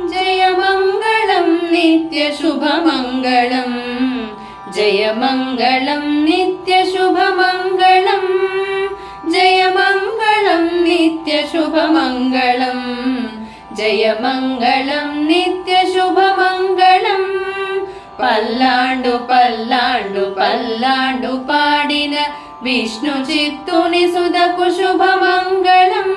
ജയമംഗളം നിത്യശുഭമംഗളം. ജയമംഗളം നിത്യശുഭമംഗളം. ജയമംഗളം നിത്യശുഭമംഗളം. ജയമംഗളം നിത്യശുഭമംഗളം. പല്ലാണ്ടു പല്ലാണ്ടു പല്ലാണ്ടു പാടിന വിഷ്ണു ചിത്തുനി സുതകുശുഭമംഗളം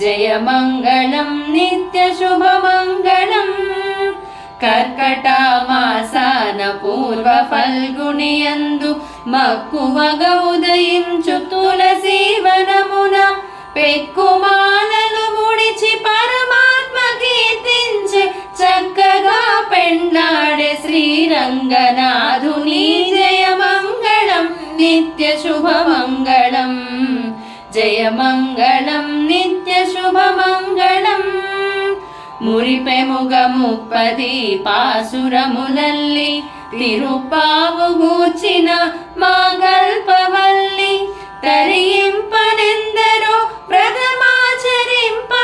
జయ మంగళం నిత్య శుభమంగళం. కర్కటామాసాన పూర్వ ఫల్గునియందు మక్కువగ ఉదయించు తులసి వనమున పెక్కుమాలలు ముడిచి పరమాత్మ కీర్తించి చక్కగా పెండాడే శ్రీరంగనాథుని జయ మంగళం నిత్య శుభమంగళం. జయ మంగళం శుభమంగళం. మురిపెముగ ముప్పది పాసురములల్లి తిరుపావు గూర్చిన మా గల్పవల్లి. తరింపనెందరో ప్రథమాచరింప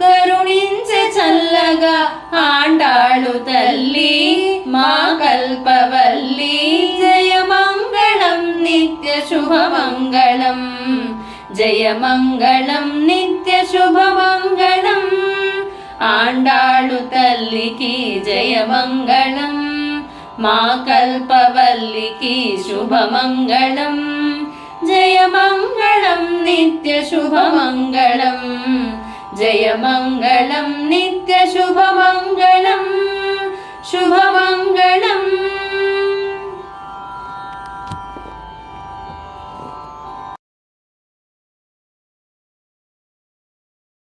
కరుణించే చల్లగా ఆండాళు తల్లి మా కల్పవల్లి. జయ మంగళం నిత్య శుభమంగళం జయ మంగళం నిత్య శుభమంగళం ఆండాళు తల్లికి జయమంగళం మా కల్పవల్లికి శుభమంగళం జయమంగళం నిత్య శుభమంగళం జయమంగళం నిత్య శుభమంగళం